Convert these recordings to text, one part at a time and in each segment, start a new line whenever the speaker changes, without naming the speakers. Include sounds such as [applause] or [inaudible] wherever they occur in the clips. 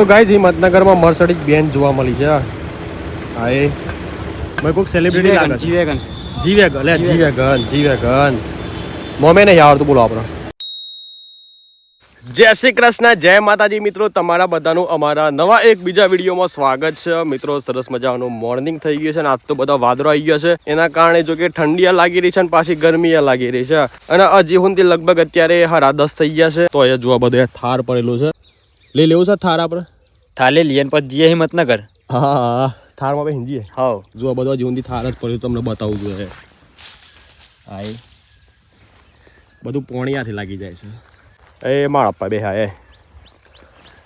તો guys હિંમતનગરમાં Mercedes બેન જોવા મળી છે. હા એ મેં કોઈક સેલિબ્રિટી લાગે છે.
જીવેગન
જીવેગન અલે જીવેગન જીવેગન મોમે નહીં આવડતું બોલો આપણો. જય શ્રી કૃષ્ણ જય માતાજી. મિત્રો તમારા બધાનું અમારા નવા એક બીજા વિડીયોમાં સ્વાગત છે. મિત્રો સરસ મજાનું મોર્નિંગ થઈ ગયું છે અને આજ તો બધા વાદળો આવી ગયા છે. એના કારણે જો કે ઠંડી લાગી રહી છે અને પાછી ગરમી લાગી રહી છે. અને હજી હું લગભગ અત્યારે હારા દસ થઈ ગયા છે તો અહીંયા જોવા બધા થાર પડેલું છે. લઈ લેવું છે થાર આપણે?
થાલે લીયન પછી જીએ હિંમતનગર.
હા હા થારમાં આપણે હિંજીએ.
હાવ.
જોવા બધા જીવનથી થાર જ પડ્યું તમને બતાવું જોઈએ હા એ બધું પોણિયાથી લાગી જાય છે. એ માળ અપ્પા બે હા એ.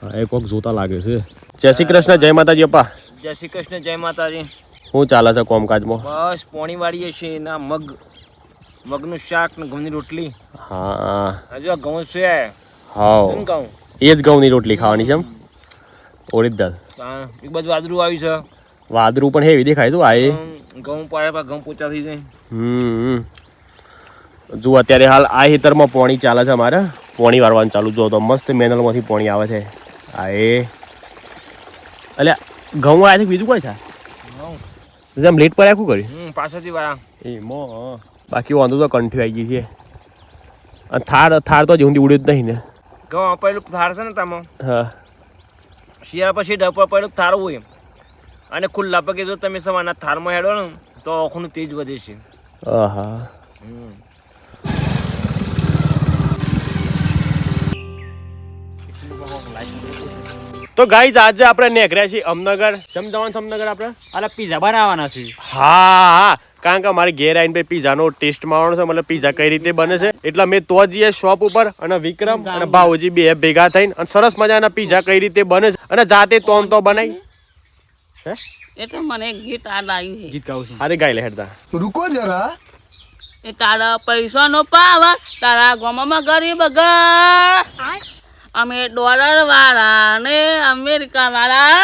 હા એ કોક જોતા લાગે છે. જય શ્રી કૃષ્ણ જય માતાજી અપ્પા.
જય શ્રી કૃષ્ણ જય માતાજી.
શું ચાલે છે કોમકાજમાં?
બસ પોણી વાળીએ છીએ ના મગ. મગનું શાક ને ઘઉંની રોટલી.
હા.
હજુ આ ઘઉં છે.
હા
શું કહું?
એ જ ઘઉંની રોટલી ખાવાની છે એમ. ઓરિજિનલ.
હા, એક બાજુ વાદળું આવ્યું છે.
વાદરું પણ હેવી દેખાય તો આ
ઘઉં પાડે પા ઘઉં પોચા થઈ જાય.
હમ જો અત્યારે હાલ આ હેતરમાં પોણી ચાલે છે અમારે. પોણી વારવાનું ચાલુ. જો તો મસ્ત મેનલમાંથી પોણી આવે છે. આ એ. એટલે ઘઉં આવ્યા છે બીજું કોઈ છે? જેમ લેટ પર આખું કર્યું?
પાછળથી વાયા
એ મો. બાકી વાંધો તો કંઠી આવી ગઈ છે. થાર થાર તો જ ઊંધી ઉડ્યું જ નહીં ને.
ઘઉં પહેલું થાર છે ને તમે?
હા.
શિયાળા પછી ડપા પડેલું થાર હોય અને ખુલ્લા પગે જો તમે સવારના થારમાં હેડો ને તો ઓખનું તેજ વધે છે.
આહા. તો ગાઈઝ આજે આપણે નેકર્યા છીએ અમનગર. સમજાવવાનું જવાનું અમનગર આપણે?
અલા પીઝા બનાવવાના છે.
હા હા. કારણ કે મારે ઘેર આવીને ભાઈ પીઝાનો ટેસ્ટ મારવાનો છે મતલબ પીઝા કઈ રીતે બને છે. એટલે મેં તો જઈએ શોપ ઉપર અને વિક્રમ અને ભાવજી બે ભેગા થઈને અને સરસ મજાના પીઝા કઈ રીતે બને છે અને જાતે તોમ તો બનાવી
એટલે મને ગીત આ લાવ્યું છે.
ગીત ગાવું છું.
અરે ગાઈ લે હેડતા.
રૂકો જરા.
એ તારા પૈસા નો પાવર તારા ગામમાં ગરીબ ઘર. અમે ડોલર વાળા ને અમેરિકા વાળા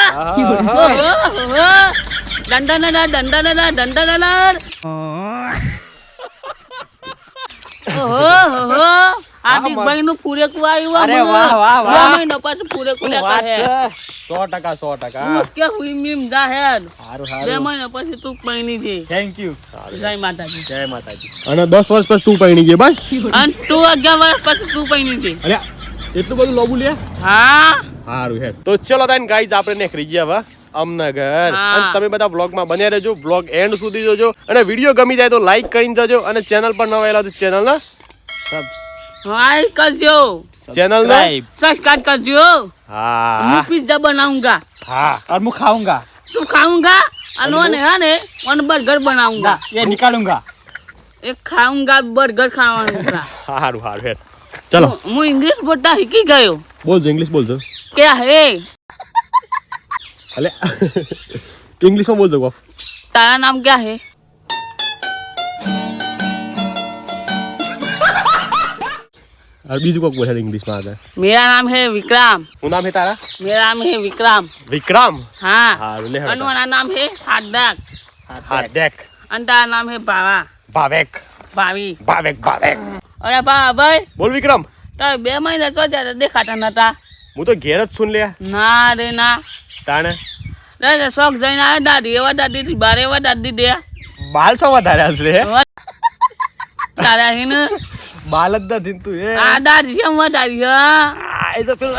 પછી તું પૈણી
વર્ષ પછી તું પૈણી ગઈ બસ
તું અગિયાર વર્ષ પછી તું પૈણી
અરે એટલું બધું લોબુ લે
હા
સારું હે તો ચલો તાન ગાઈઝ આપણે નીકળી ગયા હવે અમનગર. તમે બધા વ્લોગમાં બન્યા રહેજો. વ્લોગ એન્ડ સુધી જોજો. અને વીડિયો ગમી જાય તો લાઈક કરીને જજો. અને ચેનલ પર નવા આવેલા તો ચેનલને
સબસ્ક્રાઇબ કરજો.
ચેનલ ને?
સબસ્ક્રાઇબ કરજો.
હા.
હું પિઝા બનાવુંગા.
હા.
અને હું ખાઉંગા
તું ખાઉંગા અને ઓને હા? ઓન બર્ગર બનાવુંગા.
એ નીકાળુંગા.
એ ખાઉંગા બર્ગર ખાવાનું
સારું સારું ચલો
હું ઇંગ્લિશ બોલતા શીખી ગયો.
બોલ ઇંગ્લિશ બોલતો ક્યાં હે.
क्या है
અલે [laughs] ઇંગ્લિશમાં બોલજો કોક
तारा नाम क्या है
હવે બીજું કોક બોલે ઇંગ્લિશમાં આગળ
मेरा नाम है विक्रम
શું નામ છે તારા
मेरा नाम है विक्रम
વિક્રમ
हाँ
સારું લે હેડ
अनवाना नाम है हार्दक
હા દેખ
અને તારા નામ है बाबा
ભાવેક
ભાવી
ભાવેક ભાવેક
અરે બા ભાઈ
બોલ વિક્રમ
તારે બે મહિના તો ત્યારે દેખાતા નતા
હું તો ઘેર જ છું લે
ના રે ના
તાણે
ના શોખ જઈને આવ્યા દાદી એવા દાદી થી બારે એવા દાદી દે
બાલ છો વધારે હશે
તારા હિન
બાલ જ નથી તું એ
આ દાદી છે વધારી હા
એ તો પેલું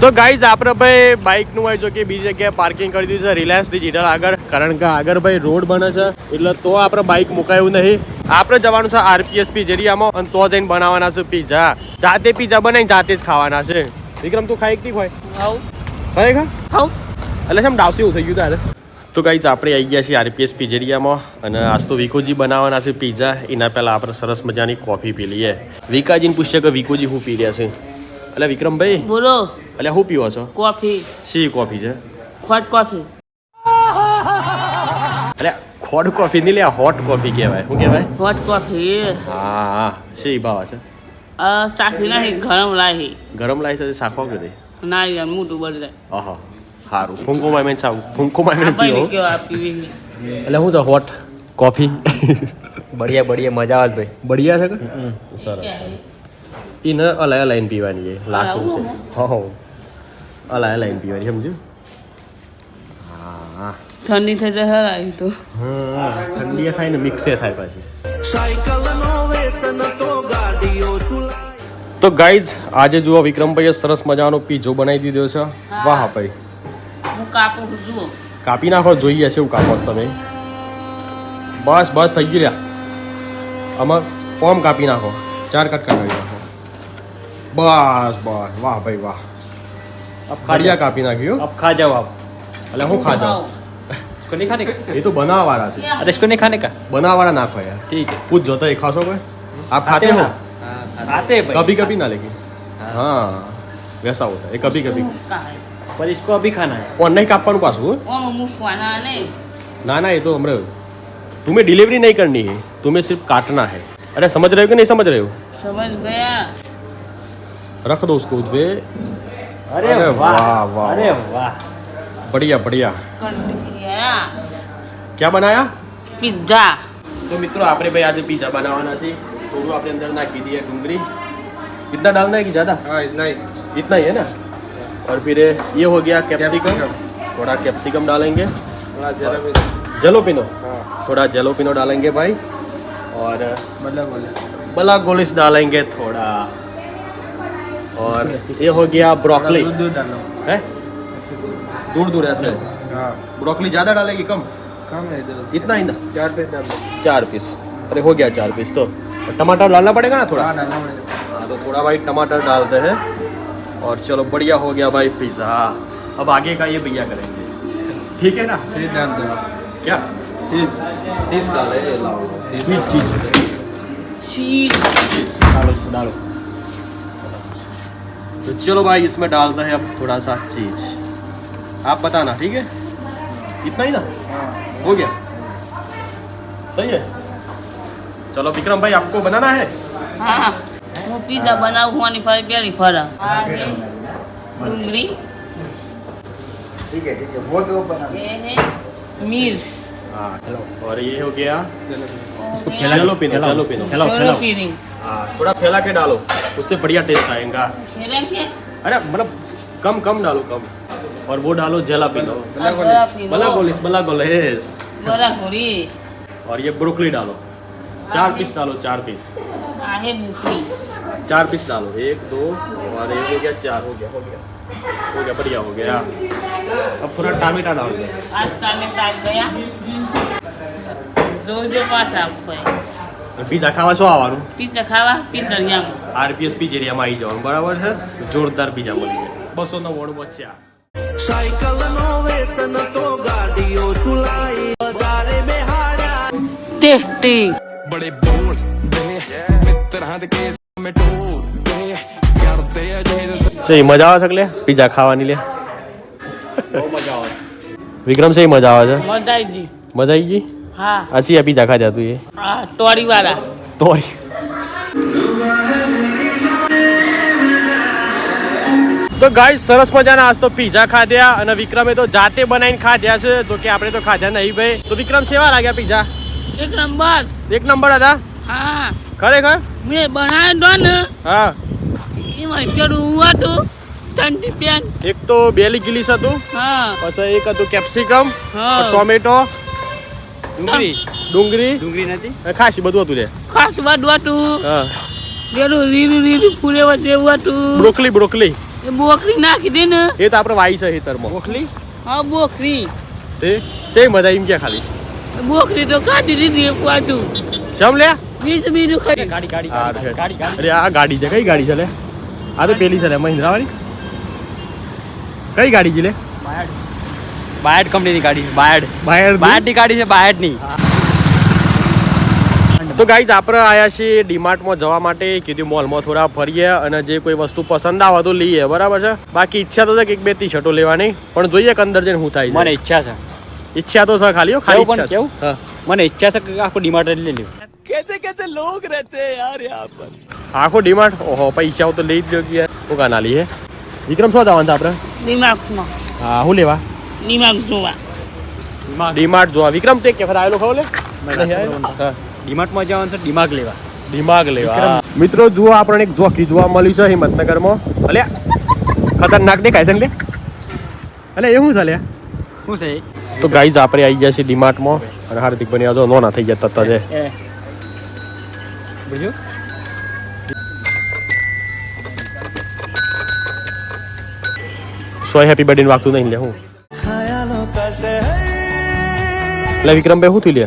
તો ગાઈઝ આપણે ભાઈ બાઇકનું હોય જો કે બીજી જગ્યાએ પાર્કિંગ કરી દીધું છે રિલાયન્સ ડિજિટલ આગળ. કારણ કે આગળ ભાઈ રોડ બને છે એટલે તો આપણે બાઇક મુકાયું નહીં. આપણે જવાનું છે આરપીએસ પીઝેરિયામાં અને તો જઈને બનાવવાના છે પીઝા જાતે પીઝા બનાવીને જાતે જ ખાવાના છે. વિક્રમ તું ખાઈ કી હોય
હવ ખાઉ.
એટલે છે ડાવસી એવું થઈ ગયું તારે? તો ગાઈઝ આપણે આવી ગયા છીએ આરપીએસ પીઝેરિયામાં અને આજ તો વિકોજી બનાવવાના છે પીઝા એના પહેલાં આપણે સરસ મજાની કોફી પી લઈએ. વિકાજીને પૂછીએ કે વિકોજી શું પી રહ્યા છે? એટલે વિક્રમભાઈ
બોલો.
એટલે શું પીવો છો?
કોફી.
સી કોફી છે?
ખોટ કોફી.
અરે ખોડ કોફી નહીં લે હોટ કોફી કહેવાય. શું કહેવાય?
Hot coffee.
હા હા. સી ભાવ છે?
અ ચાખી નાખી ગરમ લાહી
ગરમ લાહી સાથે શાખવા કે
ના યાર મોટું બળી જાય.
ઓહો સારું ફૂંકો માય સાવ ફૂંકો માં
મેં
પીવો. એટલે શું છે હોટ કોફી?
બઢિયા બઢિયા મજા આવે ભાઈ.
બઢિયા છે કે? સરસ. એને અલાય લાઈન પીવાની છે છે હો અલાય લાઈન પીવાની સમજ્યું હા
ઠંડી થઈ જશે આવી તો
હા ઠંડી થાય ને મિક્સે થાય પાછી તો ગાઈઝ આજે જુઓ વિક્રમભાઈએ સરસ મજાનો પીઝો બનાવી દીધો છે. વાહ ભાઈ.
હું કાપું જુઓ.
કાપી નાખો જોઈએ છે એવું કાપોસ તમે. બસ બસ થઈ ગયું રહ્યા આમાં પોમ કાપી નાખો. ચાર કટકા કરી. નાખો બસ બસ. વાહ ભાઈ વાહ. અફખાડિયા કાપી નાખ્યો
अब खा जाओ आप
એટલે હું ખા જાઉં
इसको नहीं
એ તો બનાવવાળા છે.
अरे इसको नहीं खाने
બનાવવાળા ના ખાય
ઠીક है.
ખુદ જોતા એ ખાશો ભાઈ આપ ખાતે હો?
आते हैं
કભી કભી ના લેકિન હા. વૈસા હોતા એ કભી કભી.
પર इसको અભી ખાના है।
ઓન નહીં કાપવાનું પાછું
હો.
ના. ના એ તો હમરે तुम्हें ડિલિવરી નહીં કરની है तुम्हें સિર્ફ કાટના है અરે સમજ રહ્યો કે નહીં नहीं समझ
સમજ ગયા.
रख दो उसको उस पे
अरे
अरे
वाह
वाह, वाह,
अरे वाह
बढ़िया बढ़िया
કંડિયા
क्या बनाया
પિઝા
तो मित्रों आपने भाई आज पिज्जा बनावाना सी थोड़ा आपने अंदर नाखी दिया डूंगरी कितना डालना है कि ज़्यादा
हाँ इतना ही
इतना ही है ना और फिर ये हो गया कैप्सिकम थोड़ा कैप्सिकम डालेंगे
थोड़ा जरा भी
जलोपिनो
हाँ
थोड़ा जलोपिनो डालेंगे भाई और
मतलब बोले
बला गोलिस डालेंगे थोड़ा और ये हो गया ब्रोकली। है? दूर दूर ऐसे।
हाँ।
ब्रोकली ज़्यादा डालेगी कम?
कम है
इतना ही ना?
चार पीस डाल। दो
चार पीस अरे हो गया चार पीस तो। टमाटर डालना पड़ेगा ना थोड़ा?
हाँ डालना पड़ेगा।
हाँ तो थोड़ा भाई टमाटर डालते हैं। और चलो बढ़िया हो गया भाई पिज़्ज़ा अब आगे का ये भैया करेंगे। ठीक है ना?
चीज़ डाल दो।
क्या?
चीज़
चीज़ डाले लाओ। चीज़ चीज़ डालो इसको डालो। तो चलो भाई इसमें डालते हैं अब थोड़ा सा चीज़। आप बताना ठीक है? इतना ही ना? हो गया। सही है? चलो विक्रम भाई आपको बनाना है?
हाँ। वो पिज्जा बना हुआ नहीं फरा प्यारी फरा डूंगरी।
ठीक है ठीक है वो दो बना
ये है मिर्च।
हाँ और ये हो गया?
चलो
चलो पिनो चलो पिनो।
चलो
चलो
हाँ थोड़ा फैला के डालो। उससे बढ़िया टेस्ट आएगा अरे मतलब कम कम डालो कम। और वो डालो जला
पी लो। हाँ,
बला गोलिस बला गोलिस और ये ब्रोकली डालो। चार पीस डालो चार पीस चार पीस डालो। एक दो और एक हो गया चार हो गया हो गया। हो गया बढ़िया हो गया। अब थोड़ा टमाटर डाल दो।
आज टामेटा गया। जो जो पास आपको।
है પીઝા ખાવા શું આવવાનું?
પીઝા ખાવા પિઝરિયામાં
આરપીએસ પિઝરિયામાં આવી જવાનું બરાબર છે? જોરદાર પીઝા મળી જાય. બસો નો વોર્ડ વચ્ચે
સાયકલ નો વેતન તો ગાડીઓ તુલાઈ બજારે બેહાડા
ટેસ્ટી
બડે બોલ બે મિત્ર હાથ કે મે ઢોલ બે
કરતે જય મજા આવે છે એટલે પીઝા ખાવાની લે? બહુ મજા આવે. વિક્રમ સે મજા આવે છે?
મજા આવી ગઈ.
મજા આવી ગઈ?
હા.
હસી આ પીઝા ખાધા તું એ?
ટોરી વાળા
ટોરી તો ગાય સરસ મજાના આજ તો પીઝા ખાધ્યા અને વિક્રમે તો જાતે બનાવીને ખાધ્યા છે. તો કે આપણે તો ખાધ્યા નહીં ભાઈ. તો વિક્રમ કેવા લાગ્યા પીઝા?
એક નંબર.
એક નંબર હતા?
હા.
ખરેખર?
મેં બનાવ્યો ને
હા.
એમાં પેલું હતું
એક તો બેલી ગિલીસ હતું પછી એક હતું કેપ્સિકમ
હા.
ટોમેટો
ડુંગળી?
ડુંગળી?
ડુંગળી નથી?
ખાસી બધું હતું રે
ખાસ બધું હતું.
હા.
પેલું રીવી લીલું ફૂલેવા જેવું હતું.
Broccoli broccoli.
એ બોકરી નાખી દે ને.
એ તો આપણે વાઈ છે હેતરમાં
બોકલી?
હા બોકરી.
તે સે મજા એમ કે ખાલી.
બોકરી તો કાઢી દીધી એક બાજુ
શમ લે?
બીજું બીજું ખાઈ
ગાડી ગાડી ગાડી ગાડી
અરે આ ગાડી છે. કઈ ગાડી છે લે? આ તો પેલી છે લે મહિન્દ્રા વાળી કઈ ગાડી છે લે?
બાયડ કંપનીની ગાડી બાયડ.
બાયડ
બાયડની ગાડી છે બાયડની.
તો ગાઈઝ આપણે આયા છીએ ડીમાર્ટમાં જવા માટે. કીધું મોલમાં થોડા ફરીએ અને જે કોઈ વસ્તુ પસંદ આવે તો લઈએ બરાબર છે? બાકી ઈચ્છા તો છે કે એક બે ટી શર્ટો લેવાની પણ જોઈએ કે અંદર જઈને શું થાય
મને ઈચ્છા છે.
ઈચ્છા તો છે ખાલી હો, ખાલી
પણ
ઈચ્છા છે.
કેવું? મને ઈચ્છા છે કે આખું ડીમાર્ટ લઈ લેવું.
હા. આખો ડીમાર્ટ? ઓહો પૈસા હોય તો લઈ જ લ્યો કે યાર. કોકા ના લઈએ? વિક્રમ શું જવાનું છે આપણે?
ડીમાર્ટમાં.
હા શું લેવા?
દિમાગ જોવા.
ડીમાર્ટ જોવા. વિક્રમ તે કેફર આવેલો ખબર લે?
ડીમાર્ટમાં જવાનું છે દિમાગ લેવા.
દિમાગ લેવા. મિત્રો જુઓ આપણને એક જોકી જોવા મળ્યું છે હિંમતનગરમાં. અલે ખતરનાક દેખાય છે ને અલે એ શું છે લ્યા
શું છે
તો ગાઈઝ આપણે આવી ગયા છીએ ડીમાર્ટમાં. અને હાર્દિક બની આવજો નોના થઈ ગયા તત્તા છે સોય હેપી બર્થડે વાગતું નહીં લે હું. એટલે વિક્રમભાઈ શું થયું લે?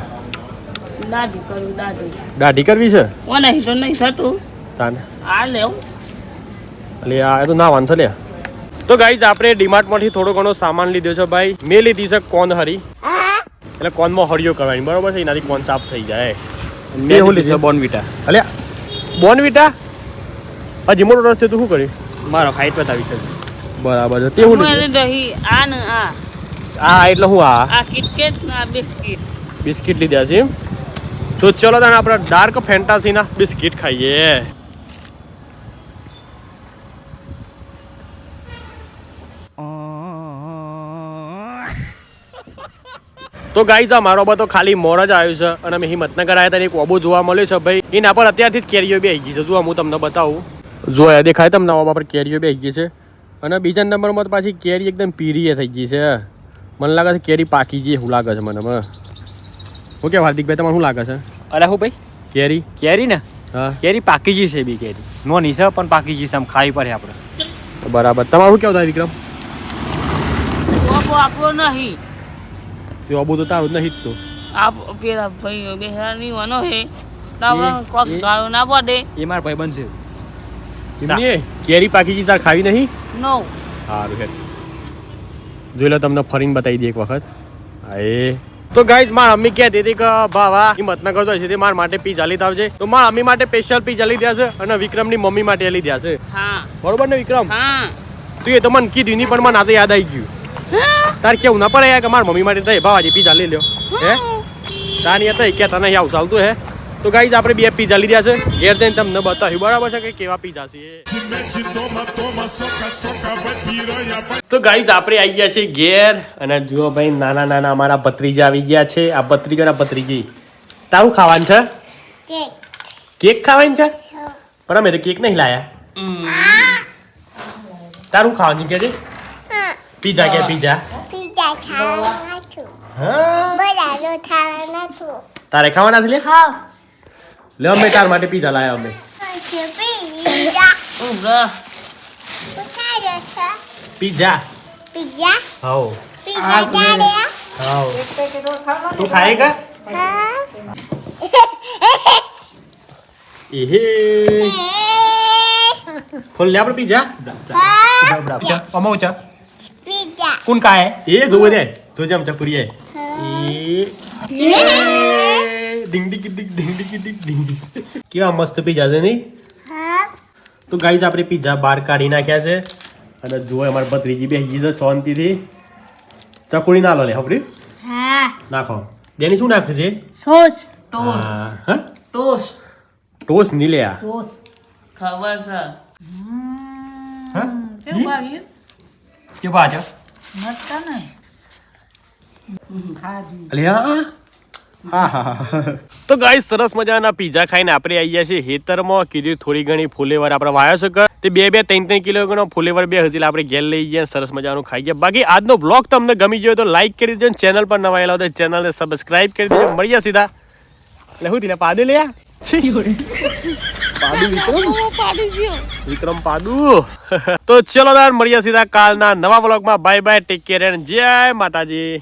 દાઢી કરું દાઢી.
દાઢી કરવી છે?
ઓ નહીં તો નહીં થતું.
તાને?
આ લેવ
એટલે આ એ તો ના વાંધો લે. તો ગાઈઝ આપણે ડીમાર્ટમાંથી થોડો ઘણો સામાન લીધો છે ભાઈ. મેં લીધી છે કોન હરી. એટલે કોનમાં હરિયો કરવાની બરોબર છે? એનાથી કોન સાફ થઈ જાય.
મેં
શું
લીધું? છે બોર્નવિટા.
એટલે બોનવીટા હજી મોટો રસ્તે તું શું કરી?
મારો હાઈટ બતાવી છે.
બરાબર છે. તે હું
આ ને આ.
આ એટલે હું આ?
આ કિટકેટ ને બિસ્કિટ.
બિસ્કિટ લીધા છે. તો ચલો તને આપણે ડાર્ક ફેન્ટાસીના બિસ્કિટ ખાઈએ. તો ગાઈઝ આ મારો બધો ખાલી મોર જ આવ્યું છે અને અમે હિંમતનગર આવ્યા હતા એક ઓબો જોવા મળ્યો છે. ભાઈ એના પર અત્યારથી જ કેરીઓ બી આવી ગઈ છે. જો હું તમને બતાવું. જો દેખાય તમને ઓબા પર કેરીઓ બી આવી ગઈ છે. અને બીજા નંબરમાં તો પાછી કેરી એકદમ પીરીએ થઈ ગઈ છે. મને લાગે છે કેરી પાકી ગઈ એવું લાગે છે મને મને. શું કે હાર્દિકભાઈ તમારે શું લાગે છે?
અરે હું ભાઈ?
કેરી?
કેરી ને?
હા.
કેરી પાકી જી છે બી કેરી. નો છે પણ પાકી જી છે આમ ખાવી પડે આપણે.
બરાબર. તમારું કેવું થાય વિક્રમ?
આપણો નહીં.
તે તો તારું નહીં જ તો.
આ પેલા ભાઈ બેહરા ની વાનો હે. તાવડા
એ-
કોક ગાળો ના પડે.
એ મારા ભાઈ બનશે
કેરી પાકી ગઈ તાર ખાવી નહીં?
નો
સારું જોઈ લો તમને ફરીને બતાવી દે એક વખત. એ તો ગાઈઝ માર મમ્મી કહેતી હતી કે ભાવા હિંમતનગર જાય છે તે મારા માટે પીઝા લીધા આવજે. તો મારા મમ્મી માટે સ્પેશિયલ પીઝા લીધા છે અને વિક્રમની મમ્મી માટે લીધા છે.
હા.
બરોબર ને વિક્રમ?
હા.
તું એ તો મને કીધું નહીં પણ મને આ તો યાદ આવી ગયું. તાર કેવું ના પડે યાર કે મારા મમ્મી માટે થઈ ભાવાજી પીઝા લઈ લ્યો હે? તાની હતા કે તને આવું ચાલતું હે. તો ગાઈઝ આપણે બે પીઝા લીધા છે. ઘેર જઈને તમને બતાવ્યું. બરાબર છે કે કેવા પીઝા છે તો ગાઈઝ આપણે આવી ગયા છે ઘેર અને જુઓ ભાઈ નાના નાના અમારા ભત્રીજા આવી ગયા છે. આ ભત્રીજો ના ભત્રીજી? તારું ખાવાનું છે? કેક. ખાવાની છે? પણ અમે તો કેક નહીં લાયા. તારું ખાવાનું કે છે? પીઝા કે પીઝા
પીઝા ખાવાના છું.
હા.
બધાનો ખાવાના છું.
તારે ખાવાના છે લે
હા.
લે અમે તાર માટે પીઝા લાયા અમે.
પીઝા.
પીઝા. હાઉ. હાઉ. તું ખાય કા?
હા
એહે. ખોલ લે આપણે પીઝા.
અમાઉ છે
પીઝા.
કોણ કાય
એ જોવે દે. જોજે આમ ચપુરી એ. કેવા મસ્ત પીઝા છે નહીં? તો ગાઈઝ આપણે પીઝા બહાર કાઢી નાખ્યા છે. અને જુઓ અમારી ભત્રીજી બેસી ગઈ છે શાંતિથી. ચકુડી ના લો લે ખબર નાખો. બેની શું નાખે છે?
સોસ.
ટોસ
હા હા?
ટોસ
ટોસની લે આ.
ખબર છે.
હા?
કેવું ભાવ્યું?
કે પાછો
મસ્ત ને.
અલે હા હા હા હા. તો ગાઈસ સરસ મજાના પીઝા ખાઈને આપણે આવી ગયા છીએ હેતરમાં કીધું થોડી ઘણી ફુલેવર આપણે વાયો છે તે બે બે ત્રણ ત્રણ કિલો ફુલેવર બે હજી આપણે ઘેર લઈ ગયા સરસ મજાનું ખાઈ ગયા. બાકી આજનો બ્લોગ તમને ગમી ગયો તો લાઈક કરી દેજો ચેનલ પર નવા આવેલા તો ચેનલને સબસ્ક્રાઇબ કરી દેજો. મળીએ સીધા. એટલે હું તીલા પાદે લે પાદુ વિક્રમ? વિક્રમ પાદુ. [laughs] તો ચલો તાર મળીએ સીધા કાલના નવા બ્લોગમાં bye bye take care and જય માતાજી.